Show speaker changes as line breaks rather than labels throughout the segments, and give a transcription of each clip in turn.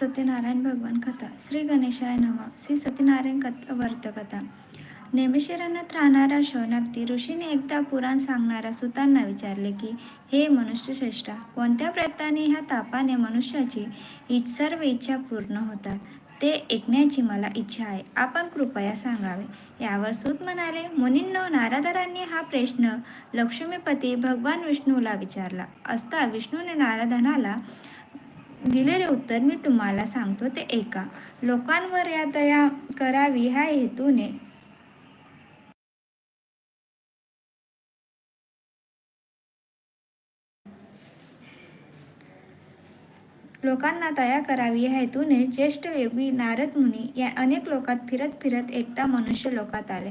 सत्यनारायण भगवान कथा श्री गणेशाय नम श्री सत्यनारायण कथा वर्त कथा राहणारा शौनकती ऋषीने एकदा पुराण सांगणाऱ्या सुतांना विचारले की हे मनुष्यश्रेष्ठा कोणत्या प्रयत्नाने ह्या तापाने मनुष्याची इच सर्व इच्छा पूर्ण होतात? ते ऐकण्याची मला इच्छा आहे. आपण कृपया सांगावे. यावर सूत म्हणाले मुनींनो नारदरांनी हा प्रश्न लक्ष्मीपती भगवान विष्णूला विचारला. असता विष्णूने नारदनाला दिलेले उत्तर मी तुम्हाला सांगतो ते ऐका. लोकांवर या दया करावी ह्या हेतूने. लोकांना दया करावी ह्या हेतूने ज्येष्ठ योगी नारद मुनी या अनेक लोकात फिरत फिरत एकदा मनुष्य लोकात आले.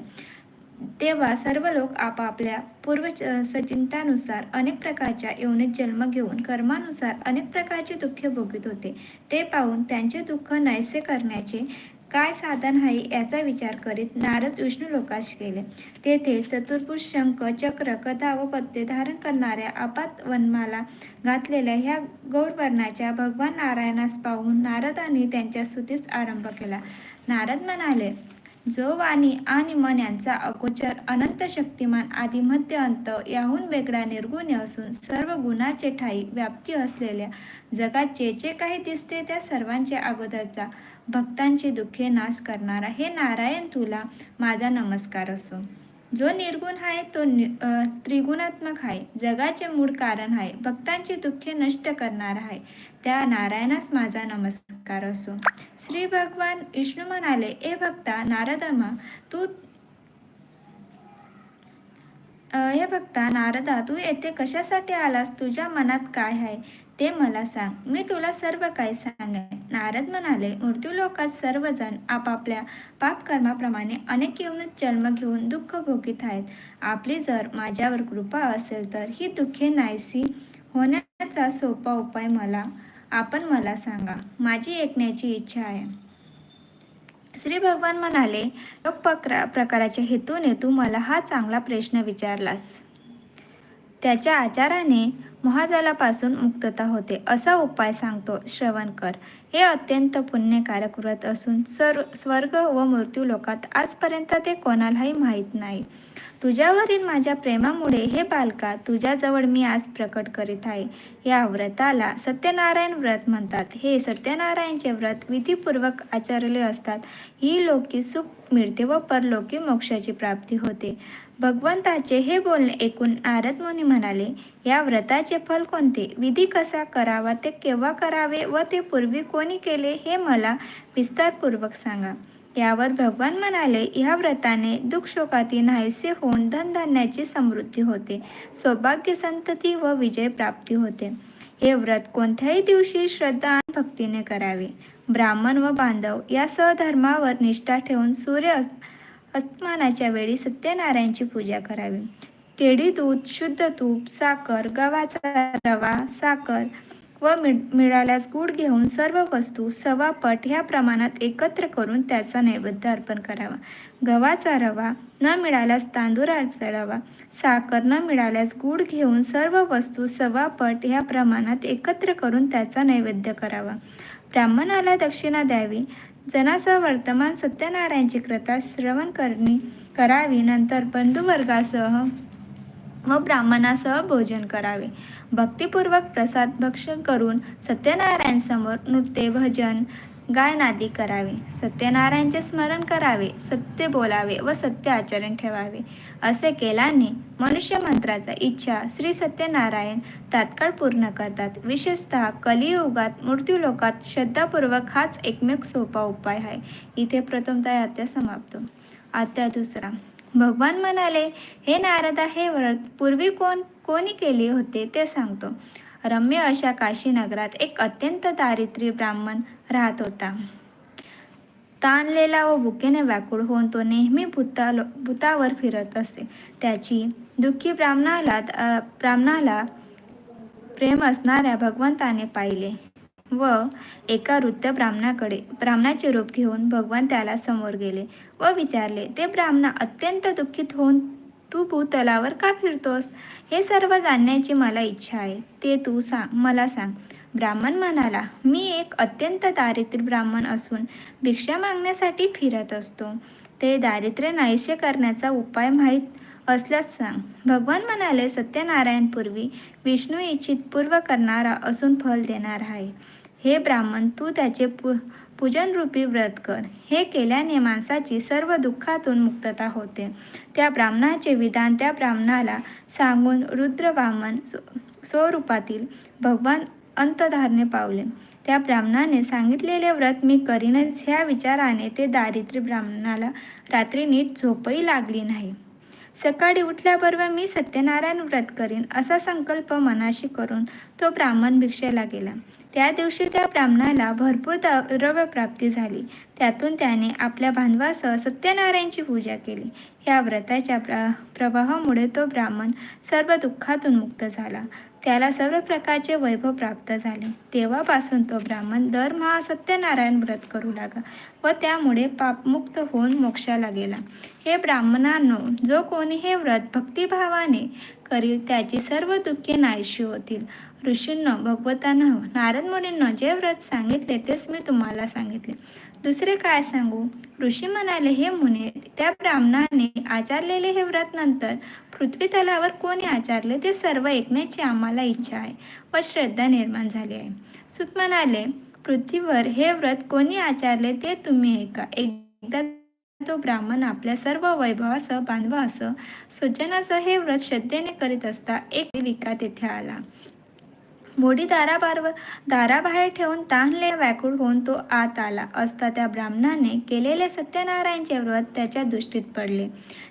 तेव्हा सर्व लोक आपापल्या पूर्व सचिंतानुसार अनेक प्रकारच्या योनीत जन्म घेऊन कर्मानुसार अनेक प्रकारचे दुःख भोगत होते. ते पाहून त्यांचे दुःख नाहीसे करण्याचे काय साधन आहे याचा विचार करीत नारद विष्णू लोकाश गेले. तेथे चतुर्भुज शंख चक्र कथा व पत्ते धारण करणाऱ्या आपात वनमाला घातलेल्या ह्या गौरवर्णाच्या भगवान नारायणास पाहून नारदांनी त्यांच्या स्तुतीस आरंभ केला. नारद म्हणाले जो वाणी आणि मन यांचा अगोचर अनंत शक्तिमान आदी मध्य अंत याहून वेगळा निर्गुण असून सर्व गुणाचे ठाई व्याप्ती असलेल्या जगात जे जे काही दिसते त्या सर्वांच्या अगोदरचा भक्तांची दुःखे नाश करणारा हे नारायण तुला माझा नमस्कार असो. जो निर्गुण आहे तो नि त्रिगुणात्मक आहे. जगाचे मूळ कारण आहे. भक्तांची दुःखे नष्ट करणार आहे. त्या नारायणास माझा नमस्कार असो. श्री भगवान विष्णू म्हणाले ए भक्ता नारदमा तू हे भक्ता नारदा तू येथे कशासाठी आलास? तुझ्या मनात काय आहे? ते मला सांग. मी तुला सर्व काही सांगेन. नारद म्हणाले मृत्यू लोकात सर्वजण आपापल्या पापकर्माप्रमाणे अनेक येऊनच जन्म घेऊन दुःख भोगीत आहेत. आपली जर माझ्यावर कृपा असेल तर ही दुःखे नाहीसी होण्याचा सोपा उपाय मला आपण मला सांगा माझी ऐकण्याची इच्छा आहे. श्री भगवान म्हणाले योग प्रकाराच्या हेतूने तू मला हा चांगला प्रश्न विचारलास. त्याच्या आचाराने महाजालापासून मुक्तता होते असा उपाय सांगतो श्रवण कर. हे अत्यंत पुण्यकारक व्रत असून सर्व स्वर्ग व मृत्यू लोकात आजपर्यंत ते कोणालाही माहीत नाही. तुझ्यावरील माझ्या प्रेमामुळे हे बालका तुझ्याजवळ मी आज प्रकट करीत आहे. या व्रताला सत्यनारायण व्रत म्हणतात. हे सत्यनारायणचे व्रत विधीपूर्वक आचरले असतात. ही लोकी सुख मिळते व परलोकी मोक्षाची प्राप्ती होते. भगवंताचे हे बोलणे ऐकून नारद मुनी म्हणाले या व्रताचे फल कोणते? विधी कसा करावा? ते केव्हा करावे व ते पूर्वी कोणी केले? हे मला विस्तारपूर्वक सांगा. यावर भगवान म्हणाले या व्रताने दुःख शोकातील नाहीसे होऊन धनधान्याची समृद्धी होते सौभाग्य संतती व विजय प्राप्ती होते. हे व्रत कोणत्याही दिवशी श्रद्धा आणि भक्तीने करावे. ब्राह्मण व बांधव या सहधर्मावर निष्ठा ठेवून सूर्य अस्तमानाच्या वेळी सत्यनारायणची पूजा करावी. केळी दूध शुद्ध तूप साखर गव्हाचा रवा साखर व मिळाल्यास गूळ घेऊन सर्व वस्तू सवापट ह्या प्रमाणात एकत्र करून त्याचा नैवेद्य अर्पण करावा. गव्हाचा रवा न मिळाल्यास तांदूळाचा रवा साखर न मिळाल्यास गूळ घेऊन सर्व वस्तू सवापट ह्या प्रमाणात एकत्र करून त्याचा नैवेद्य करावा. ब्राह्मणाला दक्षिणा द्यावी. जनासह वर्तमान सत्यनारायणची कृता श्रवण करणी करावी. नंतर बंधुवर्गासह व ब्राह्मणासह भोजन करावे. भक्तिपूर्वक प्रसाद भक्षण करून सत्यनारायणसमोर नृत्य भजन गायनादी करावे. सत्यनारायणचे स्मरण करावे सत्य बोलावे व सत्य आचरण ठेवावे. असे केल्याने मनुष्य मंत्राचा इच्छा श्री सत्यनारायण तात्काळ पूर्ण करतात. विशेषतः कलियुगात मृत्यू लोकात श्रद्धापूर्वक हाच एकमेक सोपा उपाय आहे. इथे प्रथमतः अत्या समाप्त. आत्या दुसरा. भगवान म्हणाले हे नारदा हे व्रत पूर्वी कोण कोणी केले होते ते सांगतो. रम्य अशा काशी नगरात एक अत्यंत दारिद्र्य ब्राह्मण राहत होता. ताणलेला व भुकेने व्याकुळ होऊन तो नेहमी भूता भूतावर फिरत असे. त्याची दुःखी ब्राह्मणाला ब्राह्मणाला प्रेम असणाऱ्या भगवंताने पाहिले. व एका वृत्त ब्राह्मणाकडे ब्राह्मणाचे रूप घेऊन भगवान त्याला समोर गेले व विचारले ते ब्राह्मणा अत्यंत दुःखित होऊन तू भूतलावर का फिरतोस? हे सर्व जाणण्याची मला इच्छा आहे. ते तू सांग मला सांग. ब्राह्मण म्हणाला मी एक अत्यंत दारिद्र्य ब्राह्मण असून भिक्षा मागण्यासाठी फिरत असतो. ते दारिद्र्य नाहीसे करण्याचा उपाय माहीत असल्यास सांग. भगवान म्हणाले सत्यनारायणपूर्वी विष्णू इच्छित पूर्व करणारा असून फल देणार आहे. हे ब्राह्मण तू त्याचे पू पूजनरूपी व्रत कर. हे केल्याने माणसाची सर्व दुःखातून मुक्तता होते. त्या ब्राह्मणाचे विधान त्या ब्राह्मणाला सांगून रुद्रवामन स्वरूपातील भगवान अंतधारणे पावले. त्या ब्राह्मणाने सांगितलेले व्रत मी करीनच. ह्या विचाराने ते दारिद्र्य ब्राह्मणाला रात्री नीट झोपही लागली नाही. सकाळी उठल्याबरोबर मी सत्यनारायण व्रत करीन असा संकल्प मनाशी करून तो ब्राह्मण भिक्षेला गेला. त्या दिवशी त्या ब्राह्मणाला भरपूर द्रव्य प्राप्ती झाली. त्यातून त्याने आपल्या बांधवासह सत्यनारायणची पूजा केली. या व्रताच्या प्र प्रभावामुळे तो ब्राह्मण सर्व दुःखातून मुक्त झाला. त्याला सर्व प्रकारचे वैभव प्राप्त झाले. तेव्हापासून तो ब्राह्मण दरमहा सत्यनारायण व्रत करू लागला व त्यामुळे पापमुक्त होऊन मोक्षाला गेला. हे ब्राह्मणांनो जो कोणी हे व्रत भक्तिभावाने करील त्याची सर्व दुःखे नाहीशी होतील. ऋषींनो भगवतांना नारद मुनींना जे व्रत सांगितले तेच मी तुम्हाला सांगितले. दुसरे काय सांगू? ऋषी म्हणाले हे मुने त्या ब्राह्मणाने आचारलेले हे व्रत नंतर पृथ्वी तलावर कोणी आचारले ते सर्व ऐकण्याची आम्हाला इच्छा आहे व श्रद्धा निर्माण झाली आहे. सुत म्हणाले पृथ्वीवर हे व्रत कोणी आचारले ते तुम्ही ऐका. एकदा तो ब्राह्मण आपल्या सर्व वैभवासह बांधवासह स्वजनासह हे व्रत श्रद्धेने करीत असता एक विका तेथे आला. मोडी दाराबार दाराबाहेर ठेवून ताणले व्याकुळ होऊन तो आत आला. असता त्या ब्राह्मणाने केलेले सत्यनारायणचे व्रत त्याच्या दृष्टीत पडले.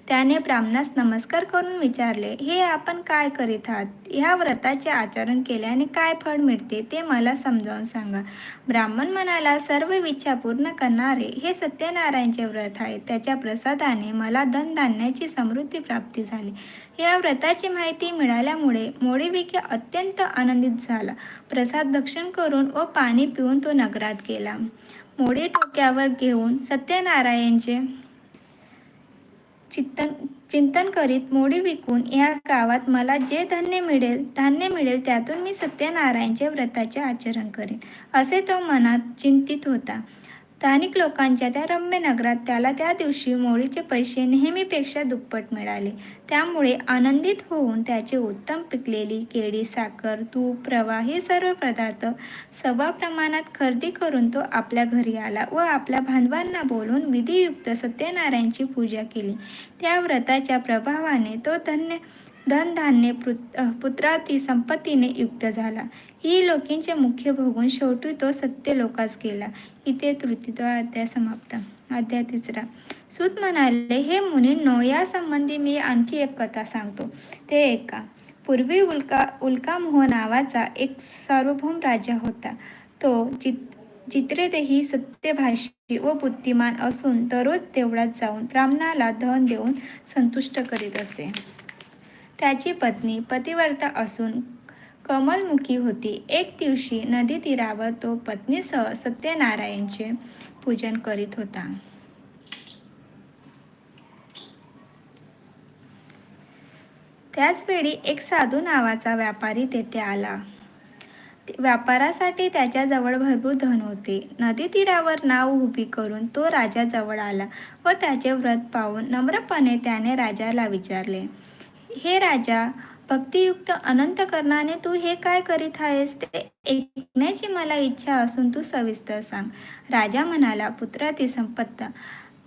त्याने ब्राह्मणास नमस्कार करून विचारले हे आपण काय करीत आहात? ह्या व्रताचे आचरण केल्याने काय फळ मिळते ते मला समजावून सांगा. ब्राह्मण म्हणाला सर्व इच्छा पूर्ण करणारे हे सत्यनारायणचे व्रत आहे. त्याच्या प्रसादाने मला धनधान्याची समृद्धी प्राप्ती झाली. या व्रताची माहिती मिळाल्यामुळे मोडीविके अत्यंत आनंदित झाला. प्रसाद भक्षण करून व पाणी पिऊन तो नगरात गेला. मोडी टोक्यावर घेऊन सत्यनारायणचे चिंतन चिंतन करीत मोडी विकून या गावात मला जे धान्य मिळेल धान्य मिळेल त्यातून मी सत्यनारायणचे व्रताचे आचरण करेन असे तो मनात चिंतित होता. स्थानिक लोकांच्या त्या रम्य नगरात त्याला त्या दिवशी मोळीचे पैसे नेहमीपेक्षा दुप्पट मिळाले. त्यामुळे आनंदित होऊन त्याचे उत्तम पिकलेली केळी साखर तूप रवा हे सर्व पदार्थ सवा प्रमाणात खरेदी करून तो आपल्या घरी आला व आपल्या बांधवांना बोलून विधियुक्त सत्यनारायणची पूजा केली. त्या व्रताच्या प्रभावाने तो धन्य धनधान्य पुत पुत्राती संपत्तीने युक्त झाला. ही लोकींचे मुख्य भोगून शेवटी तो सत्य लोकास गेला. इथे तृतीत्व अध्याय समाप्त. अध्याय तिसरा. सूत म्हणाले हे मुनींनो यासंबंधी मी आणखी एक कथा सांगतो. ते एका. पूर्वी उल्का उल्कामोह नावाचा एक सार्वभौम राजा होता. तो चित चित्रेतही सत्यभाषी व बुद्धिमान असून दररोज तेवढ्यात जाऊन ब्राह्मणाला धन देऊन संतुष्ट करीत असे. त्याची पत्नी पतिवर्ता असून कमलमुखी होती. एक दिवशी नदी तीरावर तो पत्नीसह सत्यनारायणचे पूजन करीत होता. त्याचवेळी एक साधू नावाचा व्यापारी तेथे आला. व्यापारासाठी त्याच्याजवळ भरपूर धन होते. नदी तीरावर नाव उभी करून तो राजाजवळ आला व त्याचे व्रत पाहून नम्रपणे त्याने राजाला विचारले हे राजा भक्तियुक्त अनंत कर्णाने तू हे काय करीत आहेस ते ऐकण्याची मला इच्छा असून तू सविस्तर सांग. राजा म्हणाला पुत्राती संपत्ता.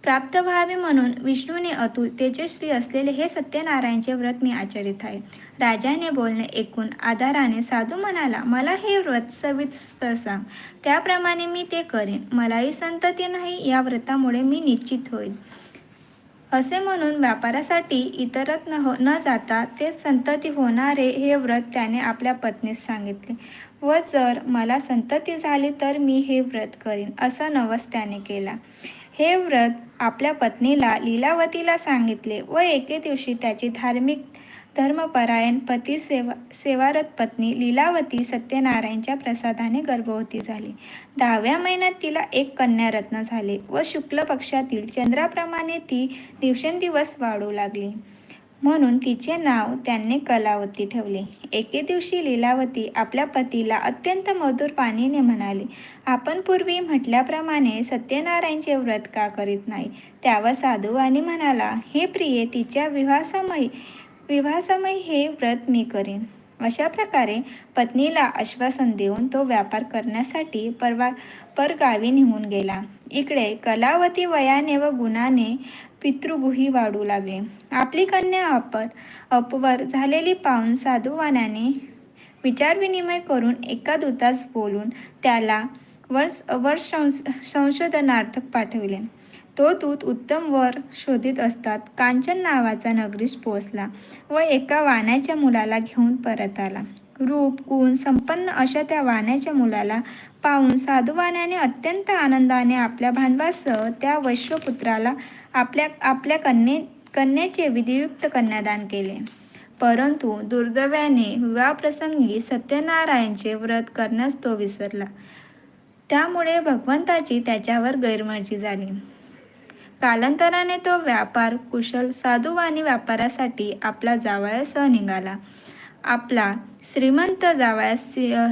प्राप्त व्हावे म्हणून विष्णूने अतुल तेजस्वी असलेले हे सत्यनारायणचे व्रत मी आचरित आहे. राजाने बोलणे ऐकून आधाराने साधू म्हणाला मला हे व्रत सविस्तर सांग. त्याप्रमाणे मी ते करेन. मलाही संतती नाही या व्रतामुळे मी निश्चित होईल असे म्हणून व्यापारासाठी इतरत न हो न जाता ते संतती होणारे हे व्रत त्याने आपल्या पत्नीस सांगितले. व जर मला संतती झाली तर मी हे व्रत करीन असा नवस त्याने केला. हे व्रत आपल्या पत्नीला लीलावतीला सांगितले व एके दिवशी त्याची धार्मिक धर्मपरायण पती सेवा सेवारत पत्नी लीलावती सत्यनारायणच्या प्रसादाने गर्भवती झाली. दहाव्या महिन्यात तिला एक कन्यारत्न झाले व शुक्ल पक्षातील चंद्राप्रमाणे ती दिवसेंदिवस वाढू लागली. म्हणून तिचे नाव त्यांनी कलावती ठेवले. एके दिवशी लीलावती आपल्या पतीला अत्यंत मधुर पाणीने म्हणाली आपण पूर्वी म्हटल्याप्रमाणे सत्यनारायणचे व्रत का करीत नाही त्यावर साधू आणि म्हणाला हे प्रिये तिच्या विवाहासमयी विवाहासमय हे व्रत मी करीन. अशा प्रकारे पत्नीला आश्वासन देऊन तो व्यापार करण्यासाठी परवा परगावी निघून गेला. इकडे कलावती वयाने व गुणाने पितृगुही वाढू लागले. आपली कन्या अपर अपवर झालेली पाहून साधुवानाने विचारविनिमय करून एका दूतास बोलून त्याला वर्ष वर संश संशोधनार्थक पाठविले. तो दूत उत्तम वर शोधित असतात. कांचन नावाचा नगरीस पोहोचला व एका वाण्याच्या मुलाला घेऊन परत आला. रूप गुण संपन्न अशा त्या वाण्याच्या मुलाला पाहून साधुवाण्याने अत्यंत आनंदाने आपल्या बांधवासह त्या वैश्वपुत्राला आपल्या आपल्या कन्ये कन्याचे विधियुक्त कन्यादान केले. परंतु दुर्दैवाने विवाहप्रसंगी सत्यनारायणचे व्रत करण्यास तो विसरला. त्यामुळे भगवंताची त्याच्यावर गैरमर्जी झाली. कालांतराने तो व्यापार कुशल साधुवानी व्यापारासाठी आपला जावयासह निघाला. आपला श्रीमंत जावयास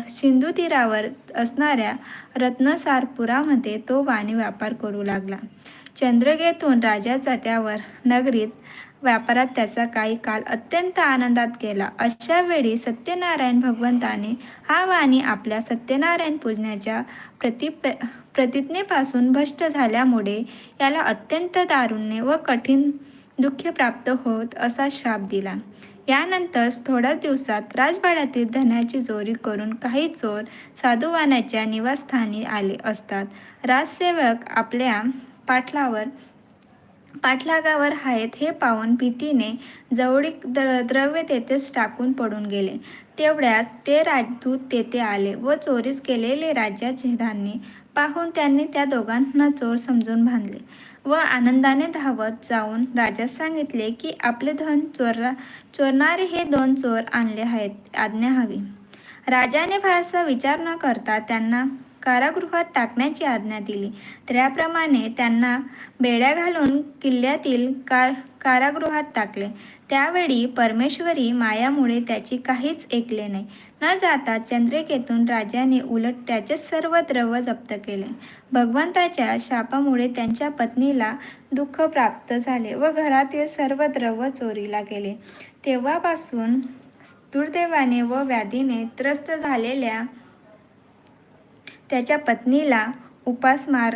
सिंधू तीरावर असणाऱ्या रत्नसारपुरामध्ये तो वाणी व्यापार करू लागला. चंद्रगेतून राजाचा त्यावर नगरीत व्यापारात त्याचा काही काल अत्यंत आनंदात गेला. अशा वेळी सत्यनारायण भगवंताने हा वाणी आपल्या सत्यनारायण पूजण्याच्या प्रतिप प्रतिज्ञेपासून भ्रष्ट झाल्यामुळे याला अत्यंत दारुण्य व कठीण दुःख प्राप्त होत असा शाप दिला. यानंतर थोड्याच दिवसात राजवाड्यातील धनाची चोरी करून काही चोर साधुवानाच्या निवासस्थानी आले असतात. राजसेवक आपल्या पाठलावर पाठलागावर आहेत हे पाहून भीतीने जवळीक द्र द्रव्य तेथेच टाकून पडून गेले. तेवढ्यात ते राजदूत तेथे आले व चोरीस केलेले राज्याचे धान्य पाहून त्यांनी त्या दोघांना चोर समजून बांधले व आनंदाने धावत जाऊन राजास सांगितले की आपले धन चोरा चोरणारे हे दोन चोर आणले आहेत आज्ञा हवी. राजाने फारसा विचार न करता त्यांना कारागृहात टाकण्याची आज्ञा दिली. त्याप्रमाणे त्यांना बेड्या घालून किल्ल्यातील कार कारागृहात टाकले. त्यावेळी परमेश्वरी मायामुळे त्याची काहीच ऐकले नाही. न जाता चंद्रिकेतून राजाने उलट त्याचे सर्व द्रव्य जप्त केले. भगवंताच्या शापामुळे त्यांच्या पत्नीला दुःख प्राप्त झाले व घरातील सर्व द्रव्य चोरीला गेले. तेव्हापासून दुर्दैवाने व व्याधीने त्रस्त झालेल्या त्याच्या पत्नीला उपासमार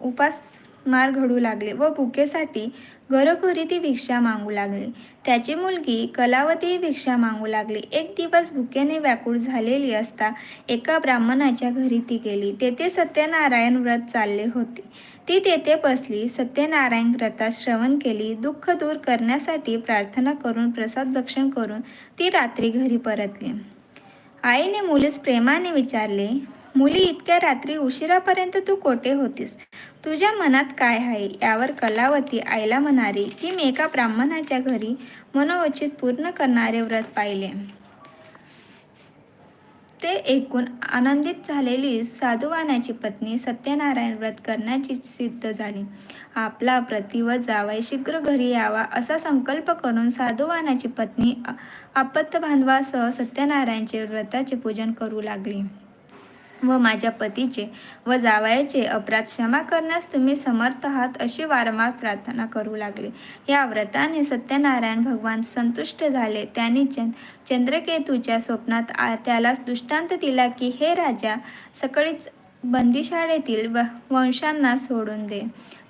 उपासमार घडू लागले व भुकेसाठी घरोघरी ती भिक्षा मागू लागली. त्याची मुलगी कलावती भिक्षा मागू लागली. एक दिवस भुकेने व्याकुळ झालेली असता एका ब्राह्मणाच्या घरी ती गेली. तेथे सत्यनारायण व्रत चालले होते. ती तेथे बसली. सत्यनारायण व्रतात श्रवण केली. दुःख दूर करण्यासाठी प्रार्थना करून प्रसाद भक्षण करून ती रात्री घरी परतली. आईने मुलीस प्रेमाने विचारले मुली इतक्या रात्री उशिरापर्यंत तू कोठे होतीस? तुझ्या मनात काय आहे? यावर कलावती आईला म्हणाली की मी एका ब्राह्मणाच्या घरी मनोवचित पूर्ण करणारे व्रत पाहिले ते ऐकून आनंदित झालेली साधुवानाची पत्नी सत्यनारायण व्रत करण्याची सिद्ध झाली. आपला प्रति व शीघ्र घरी यावा असा संकल्प करून साधुवानाची पत्नी आपत्त बांधवासह सत्यनारायणचे व्रताचे पूजन करू लागली. व माझ्या पतीचे व जावयाचे अपराध क्षमा करण्यास तुम्ही समर्थ आहात अशी वारंवार प्रार्थना करू लागले. या व्रताने सत्यनारायण भगवान संतुष्ट झाले. त्यांनी चंद चंद्रकेतूच्या स्वप्नात आ त्याला दृष्टांत दिला की हे राजा सकाळीच बंदीशाळेतील व वंशांना सोडून दे.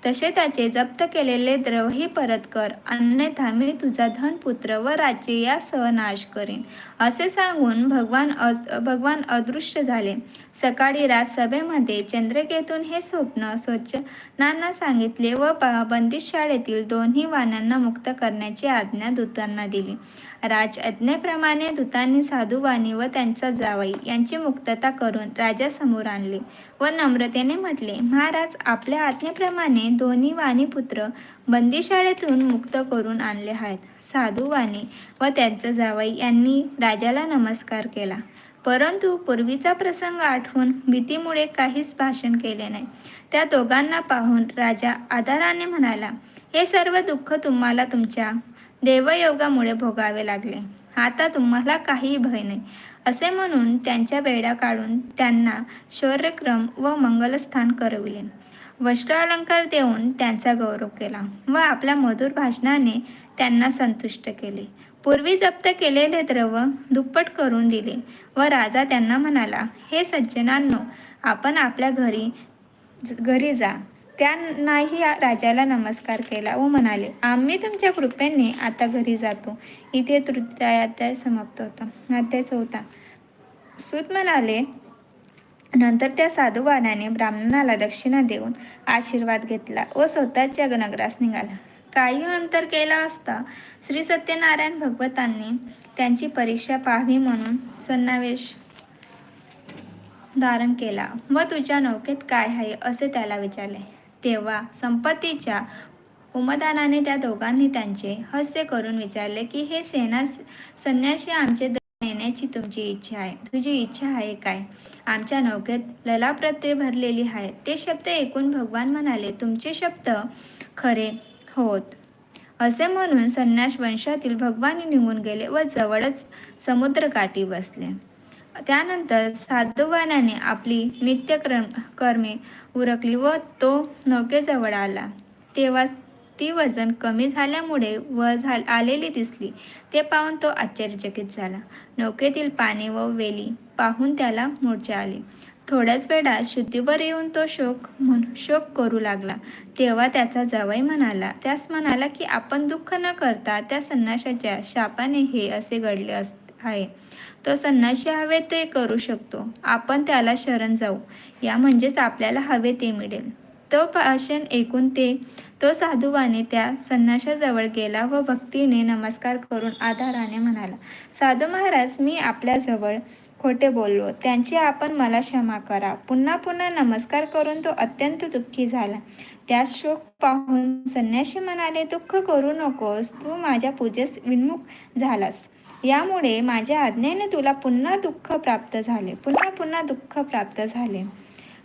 तसे त्याचे जप्त केलेले द्रवही परत कर. अन्यथा मी तुझा धनपुत्र व राज्य यासह नाश करेन. असे सांगून भगवान अ भगवान अदृश्य झाले. सकाळी राजसभेमध्ये चंद्रकेतून हे स्वप्न स्वच्छनांना सांगितले व बंदिश शाळेतील दोन्ही वाण्यांना मुक्त करण्याची आज्ञा दूतांना दिली. राज आज्ञेप्रमाणे दूतांनी साधुवाणी व त्यांचा जावई यांची मुक्तता करून राजासमोर आणले व नम्रतेने म्हटले महाराज आपल्या आज्ञेप्रमाणे दोन्ही वाणीपुत्र बंदीशाळेतून मुक्त करून आणले आहेत. साधू वाणी व त्यांचा जावई यांनी राजाला नमस्कार केला. परंतु पूर्वीचा प्रसंग आठवून भीतीमुळे काहीच भाषण केले नाही. त्या दोघांना पाहून राजा आदराने म्हणाला हे सर्व दुःख तुम्हाला तुमच्या देवयोगामुळे भोगावे लागले. आता तुम्हाला काहीही भय नाही. असे म्हणून त्यांच्या बेड्या काढून त्यांना शौर्यक्रम व मंगलस्थान करविले. वस्त्र अलंकार देऊन त्यांचा गौरव केला व आपल्या मधुर भाषणाने त्यांना संतुष्ट केले. पूर्वी जप्त केलेले द्रव दुप्पट करून दिले व राजा त्यांना म्हणाला हे सज्जनांनो आपण आपल्या घरी घरी जा. त्यांनाही राजाला नमस्कार केला व म्हणाले आम्ही तुमच्या कृपेने आता घरी जातो. इथे तृतीय अध्याय समाप्त होता. अध्याय चौथा. सूत म्हणाले नंतर त्या साधुबाणाने ब्राह्मणाला दक्षिणा देऊन आशीर्वाद घेतला व स्वतःच्या नगरास निघाला. काही अंतर केला असता श्री सत्यनारायण भगवतांनी त्यांची परीक्षा पाहावी म्हणून सन्नावेश धारण केला. व तुझ्या नौकेत काय आहे? असे त्याला विचारले. तेव्हा संपत्तीच्या उमदानाने त्या दोघांनी त्यांचे हास्य करून विचारले की हे सेना संन्याशी आमचे नेण्याची तुमची इच्छा आहे. तुझी इच्छा आहे काय? आमच्या नौकेत ललाप्रत्ये भरलेली आहे. ते शब्द ऐकून भगवान म्हणाले तुमचे शब्द खरे होत. असे म्हणून संन्यास वंशातील भगवान निघून गेले व जवळच समुद्रकाठी बसले. त्यानंतर साधुवानाने आपली नित्यक्रम कर्मे उरकली व तो नौकेजवळ आला. तेव्हा ती वजन कमी झाल्यामुळे व झा आलेली दिसली. ते पाहून तो आश्चर्यचकित झाला. नौकेतील पाणी व वेली पाहून त्याला मूर्छा आली. थोड्याच वेळात शुद्धीवर येऊन तो शोक म्हण शोक करू लागला. तेव्हा त्याचा जवई म्हणाला त्यास म्हणाला की आपण दुःख न करता त्या संन्याशाच्या शापाने हे असे घडले अस आहे. तो संन्याशी हवे ते करू शकतो. आपण त्याला शरण जाऊ. या म्हणजेच आपल्याला हवे ते मिळेल. तो भाषण ऐकून ते तो साधुवाने त्या संन्याशाजवळ गेला व भक्तीने नमस्कार करून आधाराने म्हणाला साधू महाराज मी आपल्याजवळ खोटे बोललो. त्यांची आपण मला क्षमा करा. पुन्हा पुन्हा नमस्कार करून तो अत्यंत दुःखी झाला. त्या शोक पाहून संन्याशी म्हणाले दुःख करू नकोस. तू माझ्या पूजेस विन्मुख झालास. यामुळे माझ्या आज्ञेने तुला पुन्हा दुःख प्राप्त झाले. पुन्हा पुन्हा दुःख प्राप्त झाले.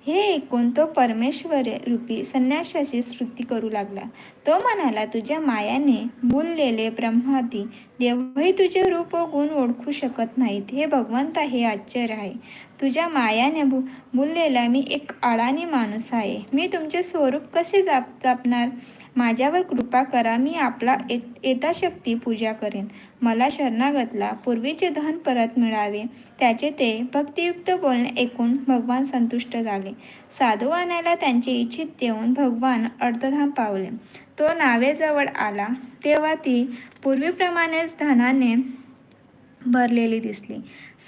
हे ऐकून तो परमेश्वर रूपी संन्याशाची स्तुती करू लागला. तो म्हणाला तुझ्या मायाने बोललेले ब्रह्माती देवही तुझे रूप व गुण ओळखू शकत नाहीत. हे भगवंता हे आश्चर्य आहे. तुझ्या मायाने बु बोललेला मी एक अडाणी माणूस आहे. मी तुमचे स्वरूप कसे जाप जापणार? माझ्यावर कृपा करा मी आपला येताशक्ती पूजा करेन. मला शरणागतला पूर्वीचे धन परत मिळावे. त्याचे ते भक्तियुक्त बोलणे ऐकून भगवान संतुष्ट झाले. साधू आणायला त्यांचे इच्छित देऊन भगवान अर्धधाम पावले. तो नावेजवळ आला. तेव्हा ती पूर्वीप्रमाणेच धनाने भरलेली दिसली.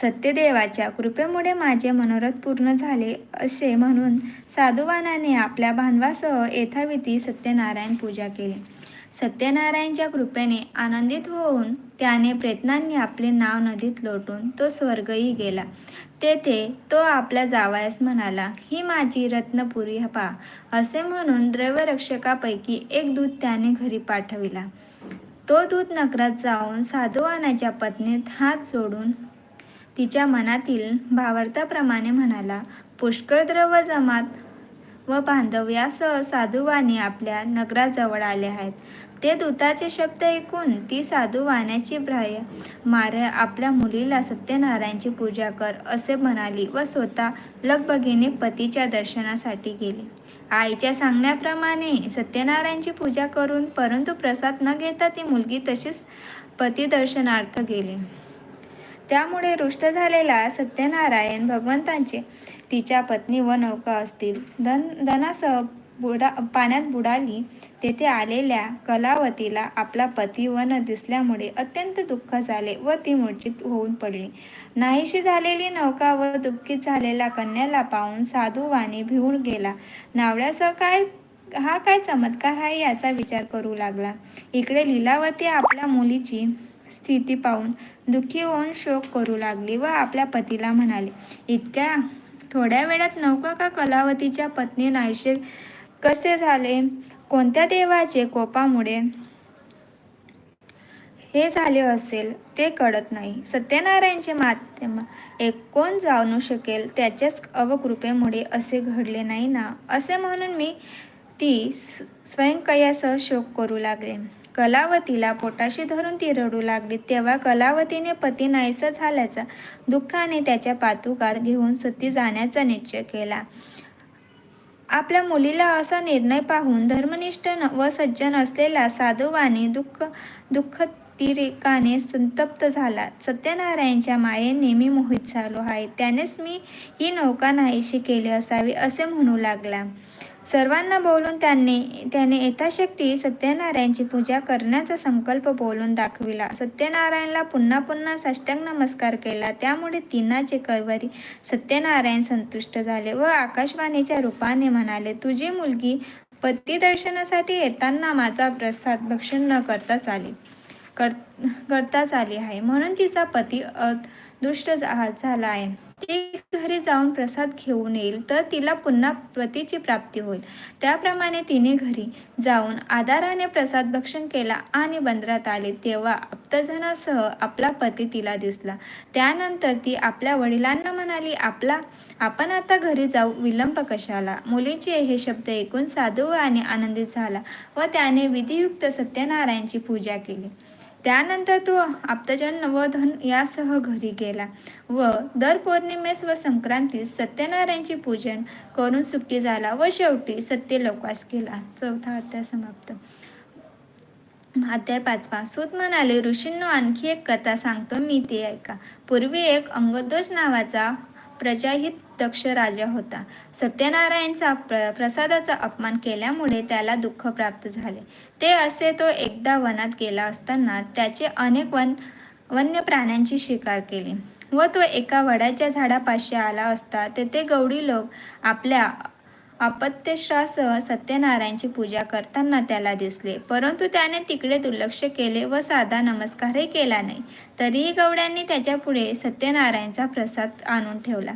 सत्यदेवाच्या कृपेमुळे माझे मनोरथ पूर्ण झाले असे म्हणून साधुवानाने आपल्या बांधवासह यथाविधी सत्यनारायण पूजा केली. सत्यनारायणच्या कृपेने आनंदित होऊन त्याने प्रयत्नांनी आपले नाव नदीत लोटून तो स्वर्गही गेला. तेथे तो आपल्या जावयास म्हणाला ही माझी रत्नपुरी पा असे म्हणून द्रव्यरक्षकापैकी एक दूत त्याने घरी पाठविला. तो दूत नगरात जाऊन साधुवानाच्या पत्नीत हात जोडून तिच्या मनातील भावार्थाप्रमाणे म्हणाला पुष्कळ द्रव जमात व बांधव यासह साधुवाने आपल्या नगराजवळ आले आहेत. ते दूताचे शब्द ऐकून ती साधू वाण्याची भ्राय मारे आपल्या मुलीला सत्यनारायणची पूजा कर असे म्हणाली व स्वतः लगबगीने पतीच्या दर्शनासाठी गेली. आईच्या सांगण्याप्रमाणे सत्यनारायणची पूजा करून परंतु प्रसाद न घेता ती मुलगी तशीच पतिदर्शनार्थ गेली. त्यामुळे रुष्ट झालेला सत्यनारायण भगवंतांचे तिच्या पत्नी व नौका असतील. धन धनासह बुडा पाण्यात बुडाली तेथे आलेल्या कलावतीला आपला पती व न दिसल्यामुळे अत्यंत दुःख झाले व ती मूर्छित होऊन पडली. नाहीशी झालेली नौका व दुःखीत झालेल्या कन्याला पाहून साधू वाणी भिवून गेला. नावड्यासह काय हा काय चमत्कार आहे याचा विचार करू लागला. इकडे लीलावती आपल्या मुलीची स्थिती पाहून दुःखी होऊन शोक करू लागली व आपल्या पतीला म्हणाले इतक्या थोड्या वेळात नौका का कलावतीच्या पत्नी नाहीशे कसे झाले? कोणत्या देवाचे कोपामुळे? हे झाले असेल ते कळत नाही. सत्यनारायणचे माध्यम एक कोण जाणू शकेल त्याच्याच अवकृपेमुळे असे घडले नाही ना? असे म्हणून मी ती स्वयंकयासह शोक करू लागले. कलावतीला पोटाशी धरून ती रडू लागली. तेव्हा कलावतीने पती नाहीसा झाल्याचा दुःखाने त्याच्या पातुकात घेऊन सती जाण्याचा निश्चय केला. आपल्या मुलीला असा निर्णय पाहून धर्मनिष्ठ न- व सज्जन असलेला साधुवाने दुःख अतिरेकाने संतप्त झाला. सत्यनारायणच्या मायेने मी मोहित झालो आहे. त्यानेच मी ही नौका नाहीशी केली असावी असे म्हणू लागला. सर्वांना बोलून त्यांनी त्याने यथाशक्ती सत्यनारायणची पूजा करण्याचा संकल्प बोलून दाखविला. सत्यनारायणला पुन्हा पुन्हा साष्टांग नमस्कार केला. त्यामुळे तिनाचे कैवारी सत्यनारायण संतुष्ट झाले व आकाशवाणीच्या रूपाने म्हणाले तुझी मुलगी पती दर्शनासाठी येताना माझा प्रसाद भक्षण न करताच आली कर करताच आली आहे. म्हणून तिचा पती अदृष्ट झाला आहे. ती घरी जाऊन प्रसाद घेऊन येईल तर तिला पुन्हा पतीची प्राप्ती होईल. त्याप्रमाणे तिने घरी जाऊन आदाराने प्रसाद भक्षण केला आणि बंदरात आले. तेव्हा आप्तजनासह आपला पती तिला दिसला. त्यानंतर ती आपल्या वडिलांना म्हणाली आपला आपण आता घरी जाऊ विलंब कशाला? मुलीचे हे शब्द ऐकून साधू आणि आनंदित झाला व त्याने विधियुक्त सत्यनारायणची पूजा केली. त्यानंतर तो आप्तजन नवधन यासह घरी गेला व दर पौर्णिमेस व संक्रांतीस सत्यनारायणचे पूजन करून सुट्टी झाला व शेवटी सत्यलोकास केला. चौथा अध्याय समाप्त. अध्याय पाचवा. सूत म्हणाले ऋषींनो आणखी एक कथा सांगतो. मी ती ऐका. पूर्वी एक अंगदोष नावाचा प्रजाहित दक्ष राजा होता. सत्यनारायणचा प्र प्रसादाचा अपमान केल्यामुळे त्याला दुःख प्राप्त झाले. ते असे तो एकदा वनात गेला असताना त्याचे अनेक वन वन्य प्राण्यांची शिकार केली. व तो एका वडाच्या झाडापाशी आला असता तेथे गवडी लोक आपल्या अपत्यश्रासह सत्यनारायणची पूजा करताना त्याला दिसले. परंतु त्याने तिकडे दुर्लक्ष केले व साधा नमस्कारही केला नाही. तरीही गवड्यांनी त्याच्यापुढे सत्यनारायणचा प्रसाद आणून ठेवला.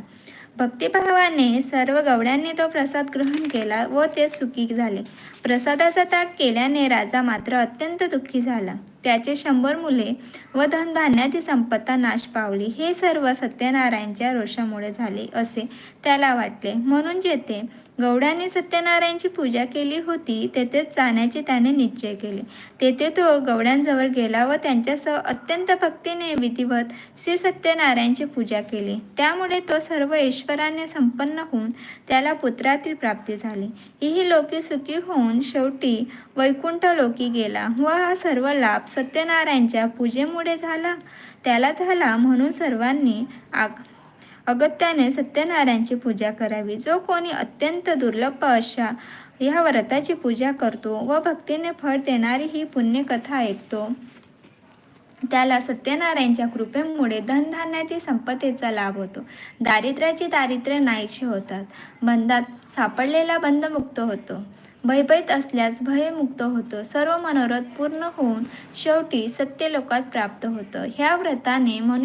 भक्तिभावाने सर्व गवड्यांनी तो प्रसाद ग्रहण केला व ते सुखी झाले. प्रसादाचा त्याग केल्याने राजा मात्र अत्यंत दुःखी झाला. त्याचे शंभर मुले व धनधान्याची संपत्ता नाश पावली. हे सर्व सत्यनारायणच्या रोषामुळे झाले असे त्याला वाटले. म्हणून जेथे गौड्याने सत्यनारायणची पूजा केली होती तेथेच जाण्याचे त्याने निश्चय केले. तेथे तो गवड्यांजवळ गेला व त्यांच्यासह अत्यंत भक्तीने विधिवत श्री सत्यनारायणची पूजा केली. त्यामुळे तो सर्व ईश्वराने संपन्न होऊन त्याला पुत्रातील प्राप्ती झाली. ही लोकी सुखी होऊन शेवटी वैकुंठ लोकी गेला. व हा सर्व लाभ सत्यनारायणच्या पूजेमुळे झाला. त्याला झाला म्हणून सर्वांनी आग अगत्याने सत्यनारायणची पूजा करावी. जो कोणी अत्यंत दुर्लभ अशा ह्या व्रताची पूजा करतो व भक्तीने फळ देणारी ही पुण्यकथा ऐकतो त्याला सत्यनारायणच्या कृपेमुळे धनधान्याची संपत्तीचा लाभ होतो. दारिद्र्याची दारिद्र्य नाहीशी होतात. बंधात सापडलेला बंधमुक्त होतो. भयभीत असल्यास भयमुक्त होतो. सर्व मनोरथ पूर्ण होऊन शेवटी सत्यलोकात प्राप्त होतं. ह्या व्रताने मनुष्य